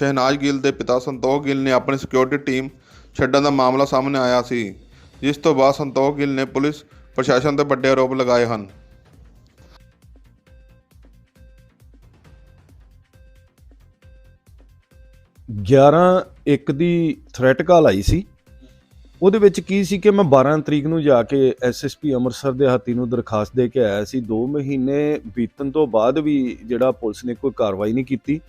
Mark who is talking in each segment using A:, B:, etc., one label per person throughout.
A: ਸ਼ਹਿਨਾਜ਼ ਗਿੱਲ ਦੇ ਪਿਤਾ ਸੰਤੋਖ ਗਿੱਲ ਨੇ ਆਪਣੀ ਸਿਕਿਉਰਿਟੀ ਟੀਮ ਛੱਡਣ ਦਾ ਮਾਮਲਾ ਸਾਹਮਣੇ ਆਇਆ ਸੀ, ਜਿਸ ਤੋਂ ਬਾਅਦ ਸੰਤੋਖ ਗਿੱਲ ਨੇ ਪੁਲਿਸ ਪ੍ਰਸ਼ਾਸਨ ਤੇ ਵੱਡੇ ਆਰੋਪ ਲਗਾਏ ਹਨ।
B: ਗਿਆਰਾਂ ਇੱਕ ਦੀ ਥ੍ਰੈਟ ਕਾਲ ਆਈ ਸੀ। ਉਹਦੇ ਵਿੱਚ ਕੀ ਸੀ ਕਿ ਮੈਂ 12 ਤਰੀਕ ਨੂੰ ਜਾ ਕੇ ਐਸਐਸਪੀ ਅੰਮ੍ਰਿਤਸਰ ਦੇ ਹਾਤੀ ਨੂੰ ਦਰਖਾਸਤ ਦੇ ਕੇ ਆਇਆ ਸੀ। 2 ਮਹੀਨੇ ਬੀਤਣ ਤੋਂ ਬਾਅਦ ਵੀ ਜਿਹੜਾ ਪੁਲਿਸ ਨੇ ਕੋਈ ਕਾਰਵਾਈ ਨਹੀਂ ਕੀਤੀ।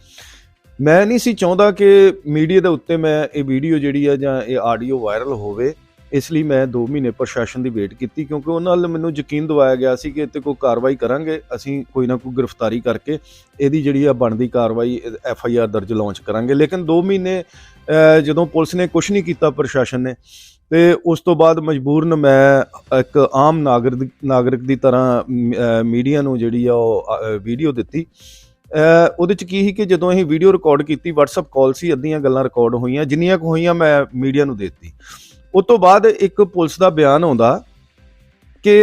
B: ਮੈਂ ਨਹੀਂ ਸੀ ਚਾਹੁੰਦਾ ਕਿ ਮੀਡੀਆ ਦੇ ਉੱਤੇ ਮੈਂ ਇਹ ਵੀਡੀਓ ਜਿਹੜੀ ਆ ਜਾਂ ਇਹ ਆਡੀਓ ਵਾਇਰਲ ਹੋਵੇ, ਇਸ ਲਈ ਮੈਂ 2 ਮਹੀਨੇ ਪ੍ਰਸ਼ਾਸਨ ਦੀ ਵੇਟ ਕੀਤੀ ਕਿਉਂਕਿ ਉਹਨਾਂ ਨਾਲ ਮੈਨੂੰ ਯਕੀਨ ਦਿਵਾਇਆ ਗਿਆ ਸੀ ਕਿ ਇੱਥੇ ਕੋਈ ਕਾਰਵਾਈ ਕਰਾਂਗੇ, ਅਸੀਂ ਕੋਈ ਨਾ ਕੋਈ ਗ੍ਰਿਫਤਾਰੀ ਕਰਕੇ ਇਹਦੀ ਜਿਹੜੀ ਆ ਬਣਦੀ ਕਾਰਵਾਈ ਐਫ ਆਈ ਆਰ ਦਰਜ ਲਾਂਚ ਕਰਾਂਗੇ। ਲੇਕਿਨ 2 ਮਹੀਨੇ ਜਦੋਂ ਪੁਲਿਸ ਨੇ ਕੁਝ ਨਹੀਂ ਕੀਤਾ ਪ੍ਰਸ਼ਾਸਨ ਨੇ, ਤੇ ਉਸ ਤੋਂ ਬਾਅਦ ਮਜਬੂਰਨ ਮੈਂ ਇੱਕ ਆਮ ਨਾਗਰਿਕ ਨਾਗਰਿਕ ਦੀ ਤਰ੍ਹਾਂ ਮੀਡੀਆ ਨੂੰ ਜਿਹੜੀ ਆ ਉਹ ਵੀਡੀਓ ਦਿੱਤੀ। ਉਹਦੇ ਚ ਕੀ ਸੀ ਕਿ ਜਦੋਂ ਅਸੀਂ ਵੀਡੀਓ ਰਿਕਾਰਡ ਕੀਤੀ, WhatsApp ਕਾਲ ਸੀ, ਅੱਧੀਆਂ ਗੱਲਾਂ ਰਿਕਾਰਡ ਹੋਈਆਂ, ਜਿੰਨੀਆਂ ਕੁ ਹੋਈਆਂ ਮੈਂ ਮੀਡੀਆ ਨੂੰ ਦੇ ਦਿੱਤੀ। ਉਸ ਤੋਂ ਬਾਅਦ ਇੱਕ ਪੁਲਿਸ ਦਾ ਬਿਆਨ ਆਉਂਦਾ ਕਿ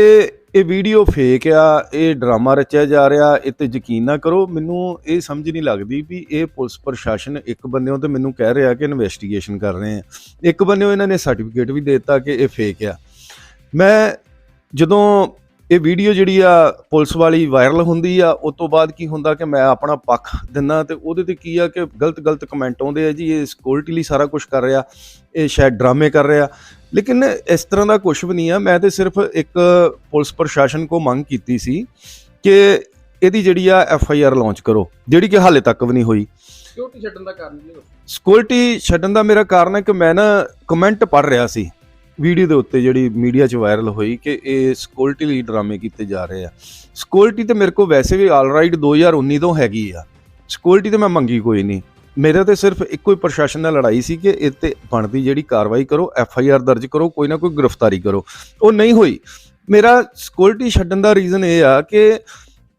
B: ਇਹ ਵੀਡੀਓ ਫੇਕ ਆ, ਇਹ ਡਰਾਮਾ ਰਚਿਆ ਜਾ ਰਿਹਾ, ਇਹ ਤੇ ਯਕੀਨ ਨਾ ਕਰੋ, ਮੈਨੂੰ ਇਹ ਸਮਝ ਨਹੀਂ ਲੱਗਦੀ ਵੀ ਇਹ ਪੁਲਿਸ ਪ੍ਰਸ਼ਾਸਨ ਇੱਕ ਬੰਦਿਓ ਤੇ ਮੈਨੂੰ ਕਹਿ ਰਿਹਾ ਕਿ ਇਨਵੈਸਟੀਗੇਸ਼ਨ ਕਰ ਰਹੇ ਆ। ਇੱਕ ਬੰਦਿਓ ਇਹਨਾਂ ਨੇ ਸਰਟੀਫਿਕੇਟ ਵੀ ਦੇ ਦਿੱਤਾ ਕਿ ਇਹ ਫੇਕ ਆ। ਮੈਂ ਜਦੋਂ ਇਹ ਵੀਡੀਓ ਜਿਹੜੀ ਆ ਪੁਲਿਸ ਵਾਲੀ ਵਾਇਰਲ ਹੁੰਦੀ ਆ ਉਸ ਤੋਂ ਬਾਅਦ ਕੀ ਹੁੰਦਾ ਕਿ ਮੈਂ ਆਪਣਾ ਪੱਖ ਦਿੰਦਾ ਤੇ ਉਹਦੇ ਤੇ ਕੀ ਆ ਕਿ ਗਲਤ ਗਲਤ ਕਮੈਂਟ ਆਉਂਦੇ ਆ ਜੀ ਇਹ ਸਿਕਿਉਰਿਟੀ ਲਈ ਸਾਰਾ ਕੁਝ ਕਰ ਰਿਹਾ ਇਹ ਸ਼ਾਇਦ ਡਰਾਮੇ ਕਰ ਰਿਹਾ। ਲੇਕਿਨ ਇਸ ਤਰ੍ਹਾਂ ਦਾ ਕੁਝ ਵੀ ਨਹੀਂ ਆ ਮੈਂ ਤੇ ਸਿਰਫ ਇੱਕ ਪੁਲਿਸ ਪ੍ਰਸ਼ਾਸਨ ਕੋ ਮੰਗ ਕੀਤੀ ਸੀ ਕਿ ਇਹਦੀ ਜਿਹੜੀ ਆ ਐਫ ਆਈ ਆਰ ਲਾਂਚ ਕਰੋ ਜਿਹੜੀ ਕਿ ਹਾਲੇ ਤੱਕ ਵੀ ਨਹੀਂ ਹੋਈ।
C: ਸਿਕਿਉਰਿਟੀ ਛੱਡਣ ਦਾ ਕਾਰਨ ਕੀ
B: ਸਿਕਿਉਰਿਟੀ ਛੱਡਣ ਦਾ ਮੇਰਾ ਕਾਰਨ ਹੈ ਕਿ ਮੈਂ ਨਾ ਕਮੈਂਟ ਪੜ੍ਹ ਰਿਹਾ ਸੀ। ਵੀਡੀਓ ਦੇ ਉੱਤੇ ਜਿਹੜੀ ਮੀਡੀਆ 'ਚ ਵਾਇਰਲ ਹੋਈ ਕਿ ਇਹ ਸਿਕਿਉਰਿਟੀ ਲਈ ਡਰਾਮੇ ਕੀਤੇ ਜਾ ਰਹੇ ਆ। ਸਿਕਿਉਰਿਟੀ ਤੇ ਮੇਰੇ ਕੋਲ ਵੈਸੇ ਵੀ ਆਲ ਰਾਈਟ 2019 ਤੋਂ ਹੈਗੀ ਆ। ਸਿਕਿਉਰਿਟੀ ਤੇ ਮੈਂ ਮੰਗੀ ਕੋਈ ਨਹੀਂ। ਮੇਰਾ ਤੇ ਸਿਰਫ ਇੱਕੋ ਹੀ ਪ੍ਰਸ਼ਾਸਨ ਨਾਲ ਲੜਾਈ ਸੀ ਕਿ ਇਹ ਤੇ ਬਣਦੀ ਜਿਹੜੀ ਕਾਰਵਾਈ ਕਰੋ ਐਫ ਆਈ ਆਰ ਦਰਜ ਕਰੋ, ਕੋਈ ਨਾ ਕੋਈ ਗ੍ਰਿਫਤਾਰੀ ਕਰੋ। ਉਹ ਨਹੀਂ ਹੋਈ। ਮੇਰਾ ਸਿਕਿਉਰਿਟੀ ਛੱਡਣ ਦਾ ਰੀਜ਼ਨ ਇਹ ਆ ਕਿ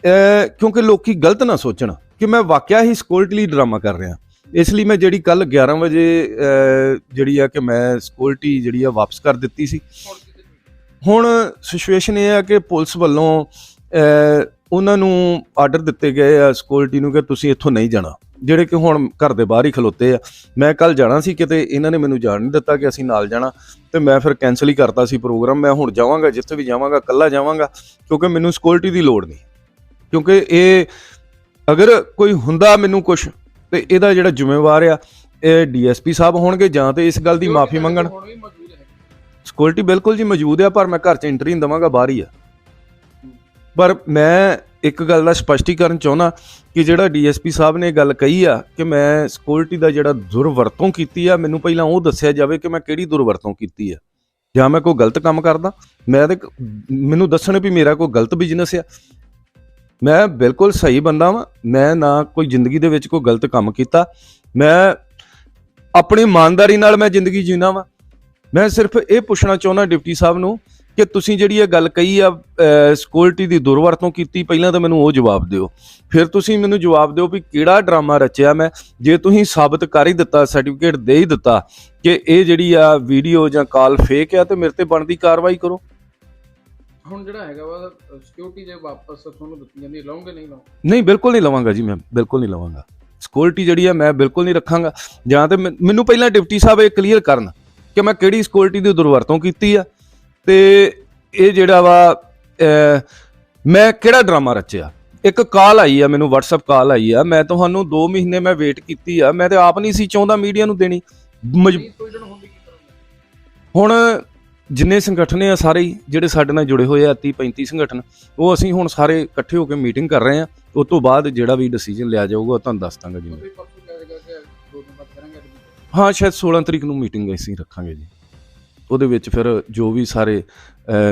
B: ਕਿਉਂਕਿ ਲੋਕੀ ਗਲਤ ਨਾ ਸੋਚਣ ਕਿ ਮੈਂ ਵਾਕਿਆ ਹੀ ਸਿਕਿਉਰਿਟੀ ਲਈ ਡਰਾਮਾ ਕਰ ਰਿਹਾ। ਇਸ ਲਈ ਮੈਂ ਜਿਹੜੀ ਕੱਲ 11 ਵਜੇ ਜਿਹੜੀ ਆ ਕਿ ਮੈਂ ਸਿਕਿਉਰਿਟੀ ਜਿਹੜੀ ਆ ਵਾਪਸ ਕਰ ਦਿੱਤੀ ਸੀ।
C: ਹੁਣ
B: ਸਿਚੁਏਸ਼ਨ ਇਹ ਆ ਕਿ ਪੁਲਿਸ ਵੱਲੋਂ ਉਹਨਾਂ ਨੂੰ ਆਰਡਰ ਦਿੱਤੇ ਗਏ ਆ ਸਿਕਿਉਰਿਟੀ ਨੂੰ ਕਿ ਤੁਸੀਂ ਇੱਥੋਂ ਨਹੀਂ ਜਾਣਾ। ਜਿਹੜੇ ਕਿ ਹੁਣ ਘਰ ਦੇ ਬਾਹਰ ਹੀ ਖਲੋਤੇ ਆ। ਮੈਂ ਕੱਲ ਜਾਣਾ ਸੀ ਕਿਤੇ, ਇਹਨਾਂ ਨੇ ਮੈਨੂੰ ਜਾਣ ਨਹੀਂ ਦਿੱਤਾ ਕਿ ਅਸੀਂ ਨਾਲ ਜਾਣਾ। ਤੇ ਮੈਂ ਫਿਰ ਕੈਨਸਲ ਹੀ ਕਰਤਾ ਸੀ ਪ੍ਰੋਗਰਾਮ ਮੈਂ ਹੁਣ ਜਾਵਾਂਗਾ, ਜਿੱਥੇ ਵੀ ਜਾਵਾਂਗਾ, ਇਕੱਲਾ ਜਾਵਾਂਗਾ, ਕਿਉਂਕਿ ਮੈਨੂੰ ਸਿਕਿਉਰਿਟੀ ਦੀ ਲੋੜ ਨਹੀਂ। ਕਿਉਂਕਿ ਇਹ ਅਗਰ ਕੋਈ ਹੁੰਦਾ ਮੈਨੂੰ ਕੁਝ ਤੇ ਇਹਦਾ ਜਿਹੜਾ ਜ਼ਿੰਮੇਵਾਰ ਆ ਇਹ ਡੀਐਸਪੀ ਸਾਹਿਬ ਹੋਣਗੇ ਜਾਂ ਤੇ ਇਸ ਗੱਲ ਦੀ ਮਾਫੀ ਮੰਗਣ?
C: ਹੁਣ ਵੀ ਮੌਜੂਦ ਹੈ।
B: ਸਿਕਿਉਰਿਟੀ ਬਿਲਕੁਲ ਜੀ ਮੌਜੂਦ ਆ ਪਰ ਮੈਂ ਘਰ ਚ ਐਂਟਰੀ ਨਹੀਂ ਦਵਾਂਗਾ ਬਾਹਰ ਹੀ ਆ। ਪਰ ਮੈਂ ਇੱਕ ਗੱਲ ਦਾ ਸਪਸ਼ਟੀਕਰਨ ਚਾਹੁੰਦਾ ਕਿ ਜਿਹੜਾ ਡੀਐਸਪੀ ਸਾਹਿਬ ਨੇ ਇਹ ਗੱਲ ਕਹੀ ਆ ਕਿ ਮੈਂ ਸਿਕਿਉਰਿਟੀ ਦਾ ਜਿਹੜਾ ਦੁਰਵਰਤੋਂ ਕੀਤੀ ਆ ਮੈਨੂੰ ਪਹਿਲਾਂ ਉਹ ਦੱਸਿਆ ਜਾਵੇ ਕਿ ਮੈਂ ਕਿਹੜੀ ਦੁਰਵਰਤੋਂ ਕੀਤੀ ਆ। ਜਾਂ ਮੈਂ ਕੋਈ ਗਲਤ ਕੰਮ ਕਰਦਾ? ਮੈਂ ਤੇ ਮੈਨੂੰ ਦੱਸਣ ਵੀ ਮੇਰਾ ਕੋਈ ਗਲਤ ਬਿਜ਼ਨਸ ਆ। ਮੈਂ ਬਿਲਕੁਲ ਸਹੀ ਬੰਦਾ ਵਾਂ। ਮੈਂ ਨਾ ਕੋਈ ਜ਼ਿੰਦਗੀ ਦੇ ਵਿੱਚ ਕੋਈ ਗਲਤ ਕੰਮ ਕੀਤਾ। ਮੈਂ ਆਪਣੀ ਇਮਾਨਦਾਰੀ ਨਾਲ ਮੈਂ ਜ਼ਿੰਦਗੀ ਜੀਣਾ ਵਾਂ। ਮੈਂ ਸਿਰਫ ਇਹ ਪੁੱਛਣਾ ਚਾਹੁੰਦਾ ਡਿਪਟੀ ਸਾਹਿਬ ਨੂੰ ਕਿ ਤੁਸੀਂ ਜਿਹੜੀ ਇਹ ਗੱਲ ਕਹੀ ਆ ਸਿਕਿਉਰਿਟੀ ਦੀ ਦੁਰਵਰਤੋਂ ਕੀਤੀ, ਪਹਿਲਾਂ ਤਾਂ ਮੈਨੂੰ ਉਹ ਜਵਾਬ ਦਿਓ। ਫਿਰ ਤੁਸੀਂ ਮੈਨੂੰ ਜਵਾਬ ਦਿਓ ਵੀ ਕਿਹੜਾ ਡਰਾਮਾ ਰਚਿਆ ਮੈਂ। ਜੇ ਤੁਸੀਂ ਸਾਬਤ ਕਰ ਹੀ ਦਿੱਤਾ ਸਰਟੀਫਿਕੇਟ ਦੇ ਹੀ ਦਿੱਤਾ ਕਿ ਇਹ ਜਿਹੜੀ ਆ ਵੀਡੀਓ ਜਾਂ ਕਾਲ ਫੇਕ ਆ ਤੇ ਮੇਰੇ ਤੇ ਬਣਦੀ ਕਾਰਵਾਈ ਕਰੋ।
C: ਹੁਣ ਜਿਹੜਾ ਹੈਗਾ ਵਾ ਸਿਕਿਉਰਿਟੀ ਜੇ ਵਾਪਸ ਤੁਹਾਨੂੰ ਦਿੱਤੀ ਜਾਂਦੀ ਲਾਉਂਗੇ ਨਹੀਂ ਲਾਉਂਗੇ?
B: ਨਹੀਂ ਬਿਲਕੁਲ ਨਹੀਂ ਲਵਾਂਗਾ ਜੀ ਮੈਂ ਬਿਲਕੁਲ ਨਹੀਂ ਲਵਾਂਗਾ। ਸਿਕਿਉਰਿਟੀ ਜਿਹੜੀ ਆ ਮੈਂ ਬਿਲਕੁਲ ਨਹੀਂ ਰੱਖਾਂਗਾ। ਜਾਂ ਤੇ ਮੈਨ- ਪਹਿਲਾਂ ਡਿਪਟੀ ਸਾਹਿਬ ਇਹ ਕਲੀਅਰ ਕਰਨ ਕਿ ਮੈਂ ਕਿਹੜੀ ਸਿਕਿਉਰਿਟੀ ਦੀ ਦੁਰਵਰਤੋਂ ਕੀਤੀ ਆ ਤੇ ਇਹ ਜਿਹੜਾ ਵਾ ਮੈਂ ਕਿਹੜਾ ਡਰਾਮਾ ਰਚਿਆ? ਇੱਕ ਕਾਲ ਆਈ ਆ ਮੈਨੂੰ WhatsApp ਕਾਲ ਆਈ ਆ ਮੈਂ ਤੁਹਾਨੂੰ 2 ਮਹੀਨੇ ਮੈਂ ਵੇਟ ਕੀਤੀ ਆ ਮੈਂ ਤੇ ਆਪ ਨਹੀਂ ਸੀ ਚਾਹੁੰਦਾ ਮੀਡੀਆ ਨੂੰ ਦੇਣੀ। ਹੁਣ ਜਿੰਨੇ ਸੰਗਠਨ ਆ ਸਾਰੇ ਹੀ ਜਿਹੜੇ ਸਾਡੇ ਨਾਲ ਜੁੜੇ ਹੋਏ ਆ 30 35 ਸੰਗਠਨ ਉਹ ਅਸੀਂ ਹੁਣ ਸਾਰੇ ਇਕੱਠੇ ਹੋ ਕੇ ਮੀਟਿੰਗ ਕਰ ਰਹੇ ਆ। ਉਸ ਤੋਂ ਬਾਅਦ ਜਿਹੜਾ ਵੀ ਡਿਸੀਜਨ ਲਿਆ ਜਾਊਗਾ ਉਹ ਤੁਹਾਨੂੰ ਦੱਸ ਦਾਂਗਾ ਜੀ। ਹਾਂ ਸ਼ਾਇਦ 16 ਤਰੀਕ ਨੂੰ ਮੀਟਿੰਗ ਅਸੀਂ ਰੱਖਾਂਗੇ ਜੀ। ਉਹਦੇ ਵਿੱਚ ਫਿਰ ਜੋ ਵੀ ਸਾਰੇ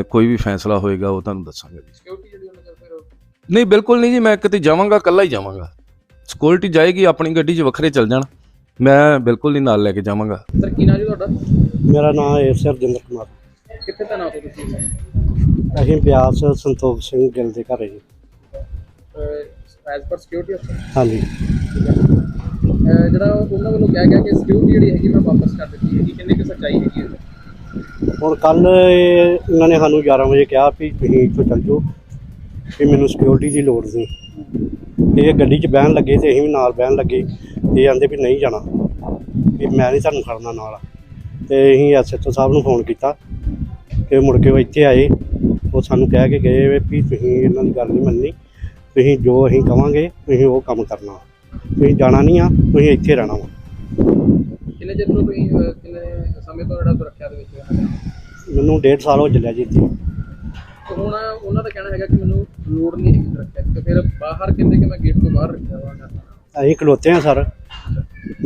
B: ਕੋਈ ਵੀ ਫੈਸਲਾ ਹੋਏਗਾ ਉਹ ਤੁਹਾਨੂੰ ਦੱਸਾਂਗੇ ਜੀ।
C: ਸਿਕਿਉਰਿਟੀ ਜਿਹੜੀ ਉਹਨਾਂ ਕਰ ਫਿਰ
B: ਨਹੀਂ ਬਿਲਕੁਲ ਨਹੀਂ ਜੀ ਮੈਂ ਕਿਤੇ ਜਾਵਾਂਗਾ ਇਕੱਲਾ ਹੀ ਜਾਵਾਂਗਾ। ਸਿਕਿਉਰਿਟੀ ਜਾਏਗੀ ਆਪਣੀ ਗੱਡੀ 'ਚ ਵੱਖਰੇ ਚੱਲ ਜਾਣ। ਮੈਂ ਬਿਲਕੁਲ ਨਹੀਂ ਨਾਲ ਲੈ ਕੇ ਜਾਵਾਂਗਾ।
C: ਸਰ ਕੀ ਨਾਮ ਜੀ ਤੁਹਾਡਾ?
D: ਮੇਰਾ ਨਾਮ ਹੈ ਸਰਜਿੰਦਰ ਕੁਮਾਰ।
C: ਕਿੱਥੇ ਤੈਨਾਤ ਹੋ ਤੁਸੀਂ?
D: ਅਸੀਂ ਬਿਆਸ ਸੰਤੋਖ ਸਿੰਘ ਗਿੱਲ ਦੇ ਘਰ ਜੀ।
C: ਐਜ਼ ਪਰ ਸਿਕਿਉਰਿਟੀ ਅਫਸਰ
D: ਹਾਂਜੀ।
C: ਜਿਹੜਾ ਉਹਨਾਂ ਵੱਲੋਂ ਕਿਹਾ ਗਿਆ ਕਿ ਸਿਕਿਉਰਿਟੀ ਜਿਹੜੀ ਹੈਗੀ ਮੈਂ ਵਾਪਸ ਕਰ ਦਿੱਤੀ ਹੈਗੀ ਕਿੰਨੀ ਕੁ ਸੱਚਾਈ ਹੈਗੀ ਹੈ
D: ਹੁਣ ਕੱਲ ਇਹਨਾਂ ਨੇ ਸਾਨੂੰ 11 ਵਜੇ ਕਿਹਾ ਵੀ ਤੁਸੀਂ ਇੱਥੋਂ ਚੱਲ ਜਾਓ ਕਿ ਮੈਨੂੰ ਸਿਕਿਉਰਿਟੀ ਦੀ ਲੋੜ ਸੀ। ਤੇ ਇਹ ਗੱਡੀ 'ਚ ਬਹਿਣ ਲੱਗੇ ਤੇ ਅਸੀਂ ਵੀ ਨਾਲ ਬਹਿਣ ਲੱਗੇ ਇਹ ਆਂਦੇ ਵੀ ਨਹੀਂ ਜਾਣਾ। ਵੀ ਮੈਂ ਨਹੀਂ ਤੁਹਾਨੂੰ ਖੜਨਾ ਨਾਲ। ਤੇ ਅਸੀਂ ਐਸਐਚਓ ਸਾਹਿਬ ਨੂੰ ਫੋਨ ਕੀਤਾ। ਤੇ ਮੁੜ ਕੇ ਉਹ ਇੱਥੇ ਆਏ। ਉਹ ਸਾਨੂੰ ਕਹਿ ਕੇ ਗਏ ਵੀ ਤੁਸੀਂ ਇਹਨਾਂ ਦੀ ਗੱਲ ਨਹੀਂ ਮੰਨਣੀ। ਤੁਸੀਂ ਜੋ ਅਸੀਂ ਕਵਾਂਗੇ ਤੁਸੀਂ ਉਹ ਕੰਮ ਕਰਨਾ। ਤੁਸੀਂ ਜਾਣਾ ਨਹੀਂ ਆ ਤੁਸੀਂ ਇੱਥੇ ਰਹਿਣਾ ਵਾ।
C: ਕਿੰਨੇ ਚਿਰ ਤੋਂ ਤੁਸੀਂ ਅਹ, ਕਿੰਨੇ ਸਮੇਂ ਤੋਂ ਜਿਹੜਾ ਸੁਰੱਖਿਆ ਦੇ ਵਿੱਚ ਹੈਗਾ?
D: ਮੈਨੂੰ ਡੇਢ ਸਾਲ ਹੋ ਚੱਲਿਆ ਜੀ ਇੱਥੇ।
C: ਤੇ ਹੁਣ ਉਹਨਾਂ ਦਾ ਕਹਿਣਾ ਹੈਗਾ ਕਿ ਮੈਨੂੰ ਲੋੜ ਨਹੀਂ ਹੈਗੀ ਸੁਰੱਖਿਆ ਦੀ। ਤੇ ਫਿਰ ਬਾਹਰ ਕਹਿੰਦੇ ਕਿ ਮੈਂ ਗੇਟ ਤੋਂ ਬਾਹਰ ਰੱਖਿਆ ਵਾ
D: ਅਸੀਂ ਖਲੋਤੇ ਆ ਸਰ।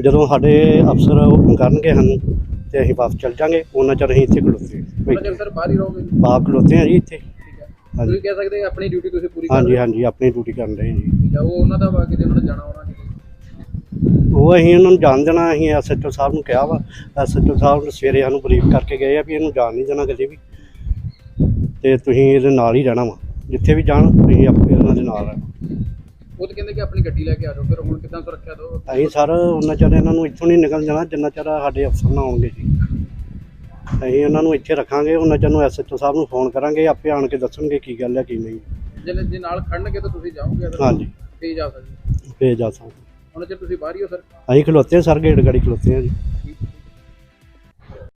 D: ਜਦੋਂ ਸਾਡੇ ਅਫਸਰ ਕਰਨਗੇ ਸਾਨੂੰ ਤੇ ਅਸੀਂ ਵਾਪਸ ਚੱਲ ਜਾਾਂਗੇ। ਉਹਨਾਂ ਚਿਰ ਅਸੀਂ ਇੱਥੇ ਖਲੋਤੇ
C: ਸਰ ਬਾਹਰ ਹੀ ਰਹੋਗੇ?
D: ਖਲੋਤੇ ਜੀ ਇੱਥੇ।
C: ਠੀਕ ਹੈ।
D: ਹਾਂਜੀ।
C: ਤੁਸੀਂ ਕਹਿ ਸਕਦੇ ਆਪਣੀ ਡਿਊਟੀ ਤੁਸੀਂ ਪੂਰੀ ਕਰ
D: ਹਾਂਜੀ ਹਾਂਜੀ ਆਪਣੀ ਡਿਊਟੀ ਕਰਨ ਰਹੇ ਜੀ।
C: ਠੀਕ ਹੈ ਉਹ ਉਹਨਾਂ ਦਾ ਵਾ ਕਿਤੇ ਉਹਨਾਂ ਨੇ ਜਾਣਾ ਹੋਣਾ ਕਿਤੇ?
D: ਉਹ ਅਸੀਂ ਇਹਨਾਂ ਨੂੰ ਜਾਣ ਦੇਣਾ ਅਸੀਂ ਐਸਐਚਓ ਸਾਹਿਬ ਨੂੰ ਕਿਹਾ ਵਾ। ਐਸਐਚਓ ਸਾਹਿਬ ਨੇ ਸਵੇਰੇ ਸਾਨੂੰ ਬਰੀਫ ਕਰਕੇ ਗਏ ਆ ਵੀ ਇਹਨੂੰ ਜਾਣ ਨਹੀਂ ਦੇਣਾ ਕਦੇ ਵੀ। ਤੇ ਤੁਸੀਂ ਇਹਦੇ ਨਾਲ ਹੀ ਰਹਿਣਾ ਵਾ। ਜਿੱਥੇ ਵੀ ਜਾਣ ਤੁਸੀਂ ਆਪੇ
C: ਕਿ ਆਪਣੀ ਗੱਡੀ ਲੈ ਕੇ ਆ ਜਾਓ ਫਿਰ ਹੁਣ ਕਿੱਦਾਂ ਸੁਰੱਖਿਆ ਦੋ
D: ਅਸੀਂ ਸਰ ਉਹਨਾਂ ਚਿਰ ਇਹਨਾਂ ਨੂੰ ਇੱਥੋਂ ਨਹੀਂ ਨਿਕਲ ਜਾਣਾ ਜਿੰਨਾ ਚਿਰ ਸਾਡੇ ਅਫਸਰ ਨਾ ਆਉਣਗੇ ਜੀ। ਅਸੀਂ ਇਹਨਾਂ ਨੂੰ ਇੱਥੇ ਰੱਖਾਂਗੇ ਉਹਨਾਂ ਚਿਰ ਨੂੰ ਐਸਐਚਓ ਸਾਹਿਬ ਨੂੰ ਫੋਨ ਕਰਾਂਗੇ ਆਪੇ ਆਣ ਕੇ ਦੱਸਣਗੇ ਕੀ ਗੱਲ ਹੈ ਕੀ ਨਹੀਂ।
C: ਜੇ ਜੇ ਨਾਲ ਖੜਨਗੇ ਤਾਂ ਤੁਸੀਂ ਜਾਓਗੇ ਅਗਰ
D: ਹਾਂਜੀ।
C: ਫੇਰ ਜਾ ਸਕਦੇ
D: ਫੇਰ ਜਾ ਸਕਦੇ।
C: ਹੁਣ ਜੇ ਤੁਸੀਂ ਬਾਹਰ ਹੀ ਹੋ ਸਰ?
D: ਅਸੀਂ ਖਲੋਤੇ ਆ ਸਰ ਗੇਟ ਗਾੜੀ ਖਲੋਤੇ ਆ ਜੀ।